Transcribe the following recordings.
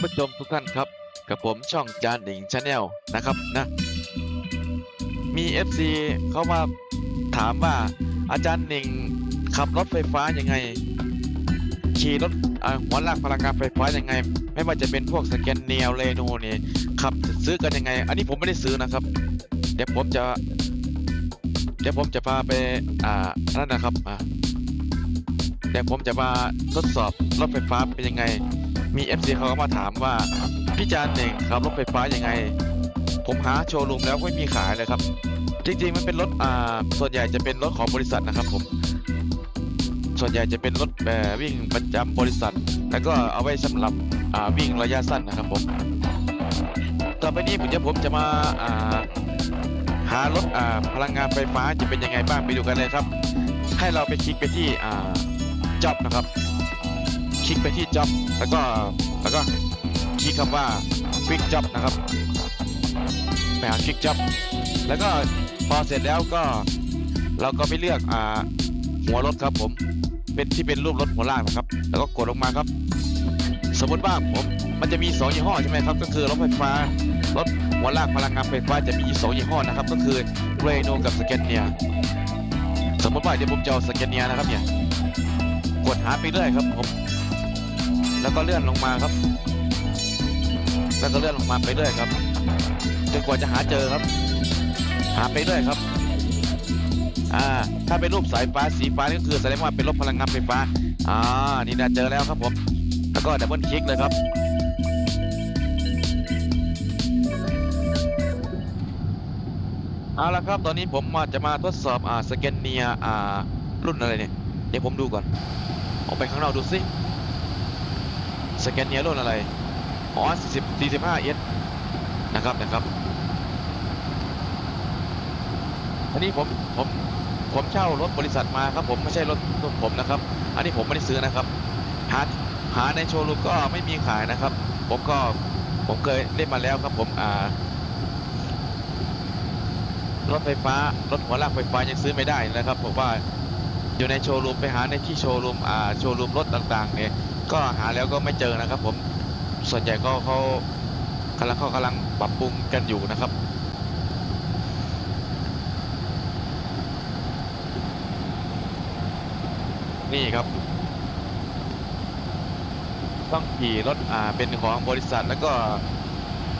ผู้ชมทุกท่านครับ กับผมช่องจานหนิงชาแนลนะครับนะมี FC เขามาถามว่าอาจารย์หนิงขับรถไฟฟ้ายังไง ขี่รถหัวลากพลังงานไฟฟ้ายังไง ไม่ว่าจะเป็นพวกสแกนเนียลเรโนเนี่ขับซื้อกันยังไง อันนี้ผมไม่ได้ซื้อนะครับ เดี๋ยวผมจะเดี๋ยวผมจะพาไปอ่านั่นนะครับอ่าเดี๋ยวผมจะมาทดสอบรถไฟฟ้าเป็นยังไง มี FC เขาก็มาถามว่าพี่จานเองขับรถไฟฟ้ายังไง ผมหาโชว์รูมแล้วไม่มีขายเลยครับ จริงๆมันเป็นรถอ่าส่วนใหญ่จะเป็นรถของบริษัทนะครับผม ส่วนใหญ่จะเป็นรถแบบวิ่งประจำบริษัท แล้วก็เอาไว้สำหรับอ่าวิ่งระยะสั้นนะครับผมต่อไปนี้เดี๋ยวผมจะมาอ่าหารถอ่าพลังงานไฟฟ้าจะเป็นยังไงบ้างไปดูกันเลยครับ ให้เราไปคลิกไปที่อ่าจ็อบนะครับ ลิกไปที่ job แล้วก็แล้วก็คลิกคำว่า quick job นะครับไปหา quick job แล้วก็พอเสร็จแล้วก็เราก็ไปเลือกอ่าหัวรถครับผมเป็นที่เป็นรูปรถหัวล่างนะครับ แล้วก็กดลงมาครับ สมมติว่าผมมันจะมีสองยี่ห้อใช่ไหมครับ ก็คือรถไฟฟ้ารถหัวลากพลังงานไฟฟ้าจะมีสองยี่ห้อนะครับ ก็คือเรโนกับสแกนเนียสมมติว่าเดี๋ยวผมจะเอาสแกนเนียนะครับเนี่ยกดหาไปเรื่อยครับผม แล้วก็เลื่อนลงมาครับ แล้วก็เลื่อนลงมาไปเรื่อยครับจนกว่าจะหาเจอครับ หาไปเรื่อยครับ อ่า ถ้าเป็นรูปสายฟ้าสีฟ้านี่ก็คือแสดงว่าเป็นรถพลังงานไฟฟ้า อ่า นี่นะเจอแล้วครับผม แล้วก็ดับเบิลคลิกเลยครับเอาละครับ ตอนนี้ผมมาจะมาทดสอบอ่าสแกนเนียอ่ารุ่นอะไรเนี่ย เดี๋ยวผมดูก่อน ออกไปข้างนอกดูสิ สแกนเนียรุ่นอะไร อ๋อ40 45 S นะครับนะครับ อันนี้ผมผมผมเช่ารถบริษัทมาครับผมไม่ใช่รถรถผมนะครับ อันนี้ผมไม่ได้ซื้อนะครับ หาหาในโชว์รูมก็ไม่มีขายนะครับ ผมก็ผมเคยเล่นมาแล้วครับผมอ่ารถไฟฟ้ารถหัวลากไฟฟ้ายังซื้อไม่ได้นะครับผมว่าอยู่ในโชว์รูมไปหาในที่โชว์รูมอ่าโชว์รูมรถต่างๆเนี่ย ก็หาแล้วก็ไม่เจอนะครับ ผมส่วนใหญ่ก็เขากำลังเขากำลังปรับปรุงกันอยู่นะครับ นี่ครับ ต้องขี่รถอ่าเป็นของบริษัทแล้วก็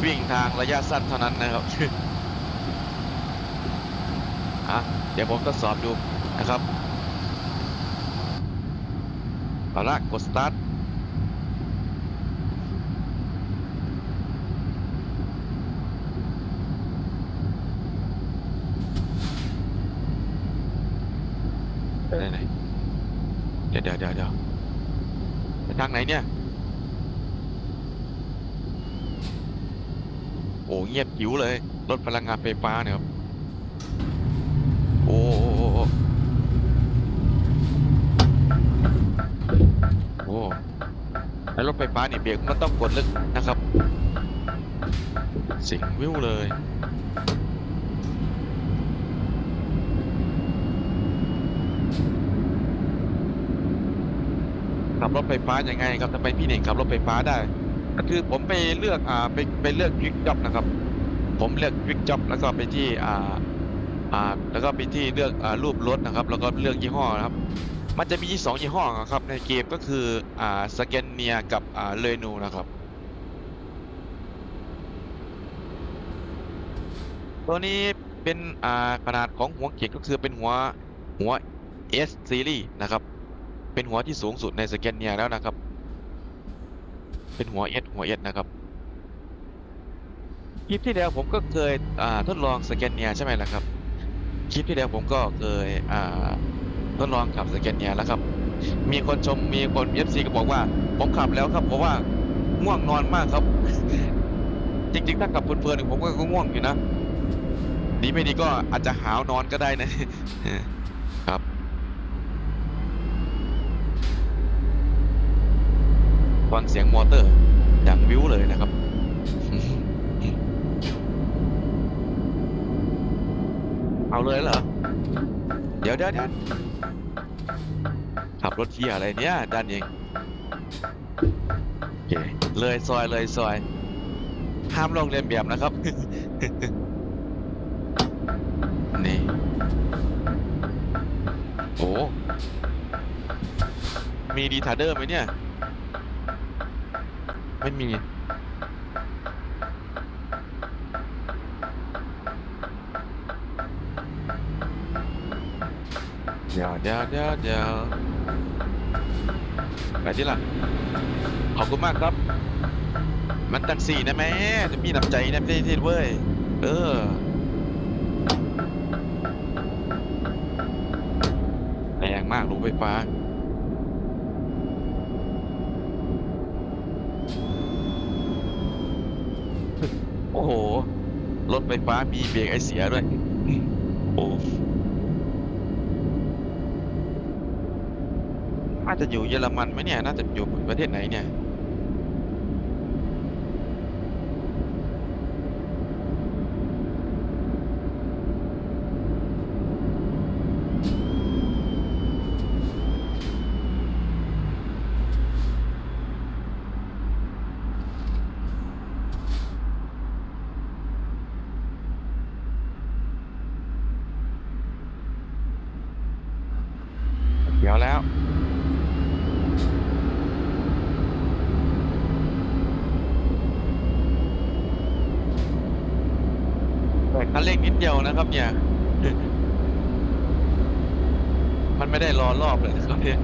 วิ่งทางระยะสั้นเท่านั้นนะครับอะเดี๋ยวผมทดสอบดูนะครับเอาละกดสตาร์ท ไปไหนไหนเดี๋ยวเดี๋ยวเดี๋ยวเดี๋ยวไปทางไหนเนี่ย โอ้เงียบหิวเลยรถพลังงานไฟฟ้าเนี่ยครับโอ้โอ้โอ้โอ้โอ้แล้วรถไฟฟ้านี่เบรกมันต้องกดลึกนะครับ สิงวิวเลย บรถไฟฟ้ายังไงครับทำไมพี่เน่งขับรถไฟฟ้าได้ ก็คือผมไปเลือกอ่าไปไปเลือกควิกจ็อบนะครับ ผมเลือกควิกจ็อบแล้วก็ไปที่อ่าอ่าแล้วก็ไปที่เลือกอ่ารูปรถนะครับ แล้วก็เลือกยี่ห้อนะครับ มันจะมีสองยี่ห้อครับในเกมก็คืออ่าสแกนเนียกับอ่าเรนูนะครับตัวนี้เป็นอ่าขนาดของหัวเกียร์ก็คือเป็นหัวหัว S series นะครับ เป็นหัวที่สูงสุดในสแกนเนียแล้วนะครับ เป็นหัว S หัว S นะครับคลิปที่แล้วผมก็เคยอ่าทดลองสแกนเนียใช่ไหมล่ะครับ คลิปที่แล้วผมก็เคยอ่าทดลองขับสแกนเนียแล้วครับ มีคนชมมีคน FC ก็บอกว่า ผมขับแล้วครับเพราะว่าง่วงนอนมากครับ จริงๆถ้าขับเพลินๆผมก็ง่วงอยู่นะดีไม่ดีก็อาจจะหาวนอนก็ได้นะครับ ฟังเสียงมอเตอร์อย่างวิวเลยนะครับ เอาเลยเหรอ เดี๋ยวเดี๋ยวเดี๋ยวขับรถเที่ยอะไรเนี่ยด้านเองโอเคเลยซอยเลยซอย ห้ามลงเรียนแบบนะครับ นี่ โอ้มีดีทาเดอร์ไหมเนี่ย ไม่มี เดี๋ยวเดี๋ยวเดี๋ยวเดี๋ยวไปที่ละขอบคุณมากครับ มันตังสี่นะแม่จะมีน้ำใจนะพี่ที่เว้ย เออแรงมากลงไฟฟ้า โอ้โห รถไฟฟ้ามีเบรกไอเสียด้วย โอ้น่าจะอยู่เยอรมันไหมเนี่ย น่าจะอยู่ประเทศไหนเนี่ย เดี๋ ยวแล้วแต่คันเร่งนิดเดียวนะครับ เนี่ย มันไม่ได้รอรอบเลยนะครับเนี่ย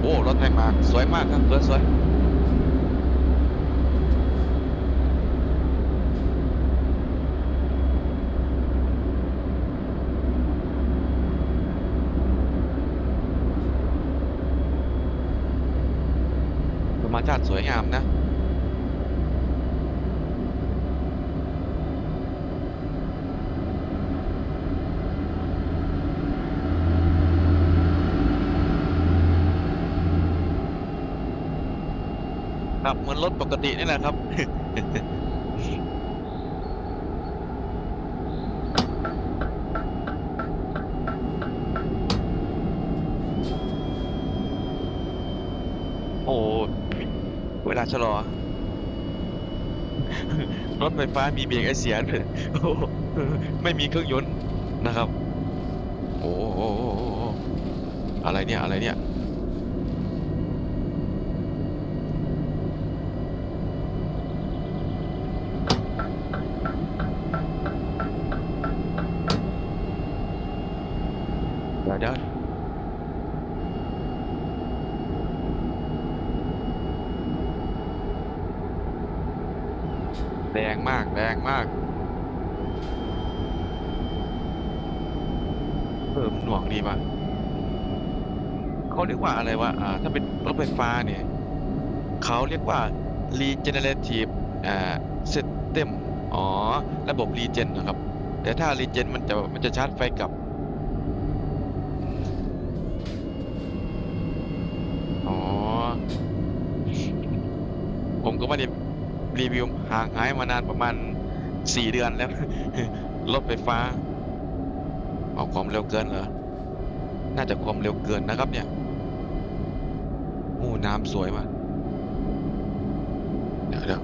โอ้รถไทยมาสวยมากครับสวยสวย มชาติสวยงามนะครับเหมือนรถปกตินี่แหละครับ โอ้เวลา ชะลอ รถไฟฟ้ามีเบรกไอเสียด้วยโอ้ไม่มีเครื่องยนต์นะครับ โอ้โหอะไรเนี่ย อะไรเนี่ย เดี๋ยวเดี๋ยว แรงมากแรงมากเพิ่มหน่วงดีป่ะเขาเรียกว่าอะไรวะอ่า ถ้าเป็นรถไฟฟ้าเนี่ยเขาเรียกว่า regenerative อ่า system อ๋อ ระบบ regen นะครับ แต่ถ้า regen มันจะมันจะชาร์จไฟกลับอ๋อผมก็ไม่ได้ รีวิวห่างหายมานานประมาณสี่เดือนแล้ว รถไฟฟ้า เอาความเร็วเกินเหรอ น่าจะความเร็วเกินนะครับเนี่ยโอ้น้ำสวยมากเดี๋ยวเดี๋ยว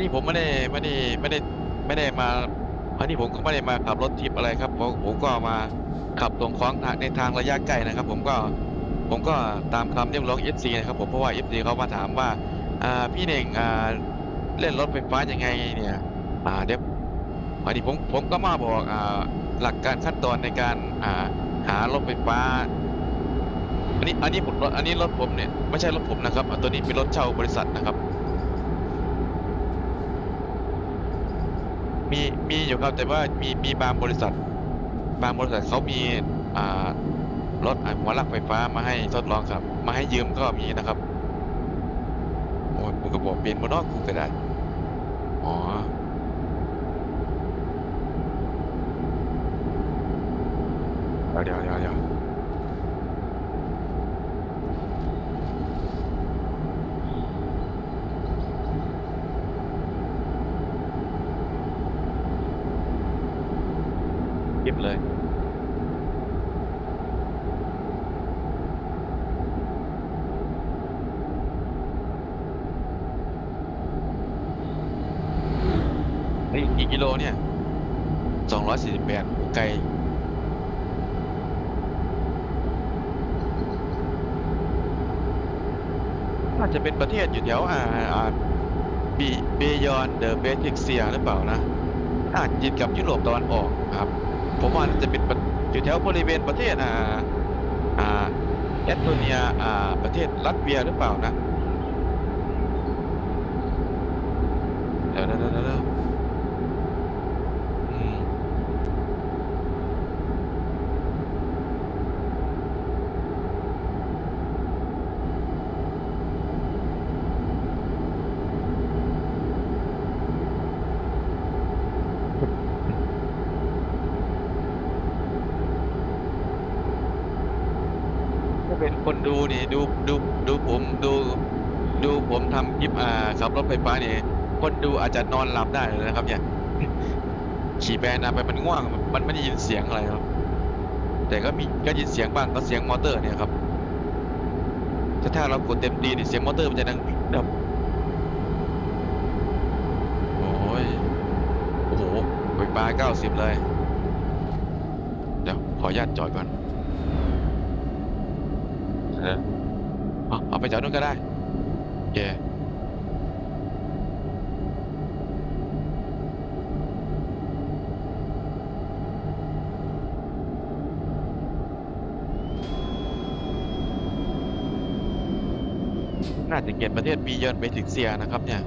นี่ผมไม่ได้ไม่ได้ไม่ได้ไม่ได้มาอันนี้ผมก็ไม่ได้มาขับรถทิปอะไรครับผมผมก็มาขับตรงคล้องในทางระยะไกล้นะครับ ผมก็ผมก็ตามคำเรียกร้อง FC นะครับผมเพราะว่า FC เขามาถามว่าพี่เน่งเล่นรถไฟฟ้ายังไงเนี่ยเดี๋ยวอันนี้ผมผมก็มาบอกหลักการขั้นตอนในการหารถไฟฟ้าอันนี้อันนี้ผมอันนี้รถผมเนี่ยไม่ใช่รถผมนะครับตัวนี้เป็นรถเช่าบริษัทนะครับ มีมีอยู่ครับแต่ว่ามีมีบางบริษัท บางบริษัทเขามีอ่ารถหัวลากไฟฟ้ามาให้ทดลองครับ มาให้ยืมก็มีนะครับโอ้ยผมก็บอกเปลี่ยนมานอกกูก็ได้อ๋อเดี๋ยวเดี๋ยวเดี๋ยว ลิปเลย เฮ้ยกี่กิโลเนี่ยสองร้อยสี่สิบแปดไกลน่าจะเป็นประเทศอยู่แถวอ่าอ่าบีเบยอนเดอะเบติกเซียหรือเปล่านะน่าจิตกับยุโรปตะวันออกครับ ผมว่าน่าจะเป็นอยู่แถวบริเวณประเทศอ่าอ่าแอสโตเนียอ่าประเทศรัสเซียหรือเปล่านะ เดี๋ยวเดี๋ยวเดี๋ยวเดี๋ยวอืม ดูนี่ดูดูดูผมดูดูผมทำคลิปอ่าขับรถไฟฟ้านี่คนดูอาจจะนอนหลับได้เลยนะครับ เนี่ยขี่แบนไปมันง่วง มันไม่ได้ยินเสียงอะไรครับ แต่ก็มีก็ยินเสียงบ้างก็เสียงมอเตอร์เนี่ยครับถ้าถ้าเรากดเต็มดีนี่เสียงมอเตอร์มันจะดังดับโอ้ยโอ้โหไฟฟ้าเก้าสิบเลย เดี๋ยวขออนุญาตจอดก่อนเออเอาเอา ไปจากนู้นก็ได้เย่น่าจะเก็บประเทศบียอนไปถึงเซียนะครับเนี่ย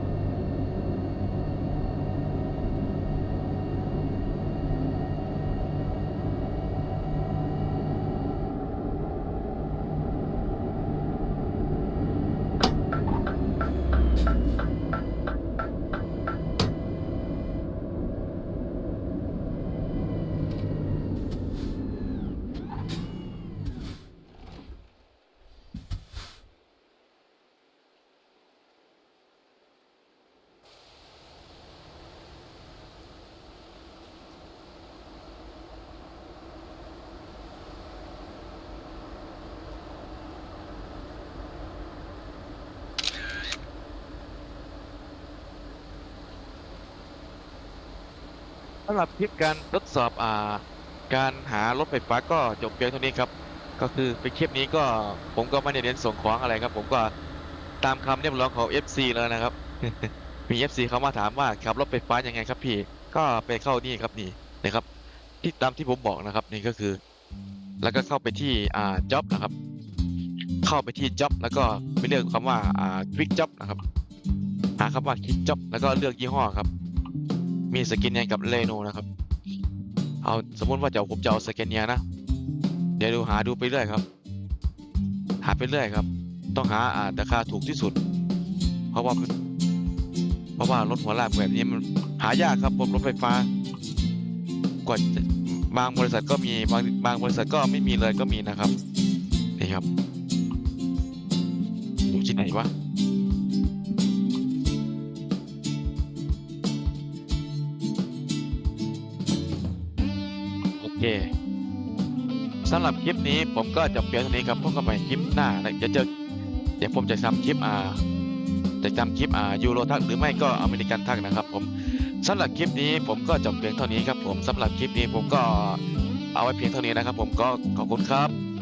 สำหรับคลิปการทดสอบอ่าการหารถไฟฟ้าก็จบเพียงเท่านี้ครับ ก็คือเป็นคลิปนี้ก็ผมก็ไม่ได้เน้นส่งของอะไรครับ ผมก็ตามคำเรียกร้องของ FC แล้วนะครับ มี FC เขามาถามว่าขับรถไฟฟ้ายังไงครับพี่ ก็ไปเข้านี่ครับนี่นะครับ ที่ตามที่ผมบอกนะครับนี่ก็คือ แล้วก็เข้าไปที่อ่า job นะครับ เข้าไปที่ job แล้วก็ไปเลือกคำว่าอ่า quick job นะครับ หาคำว่า quick job แล้วก็เลือกยี่ห้อครับ มีสกินเนียกับเรโนนะครับ เอาสมมติว่าจะเอาผมจะเอาสกินเนียนะ เดี๋ยวดูหาดูไปเรื่อยครับ หาไปเรื่อยครับ ต้องหาอ่าราคาถูกที่สุด เพราะว่าเพราะว่ารถหัวลากแบบนี้มันหายากครับบนรถไฟฟ้ากว่าบางบริษัทก็มีบางบางบริษัทก็ไม่มีเลยก็มีนะครับนี่ครับอยู่ที่ไหนวะ เคสำหรับคลิปนี้ผมก็จะเพียงเท่านี้ครับพบกันใหม่คลิปหน้าแล้วจะเจอเดี๋ยวผมจะทำคลิปอ่าจะทำคลิปอ่ายูโรทักหรือไม่ก็อเมริกันทักนะครับ ผมสำหรับคลิปนี้ผมก็จบเพียงเท่านี้ครับผมสำหรับคลิปนี้ผมก็เอาไว้เพียงเท่านี้นะครับ ผมก็ขอบคุณครับ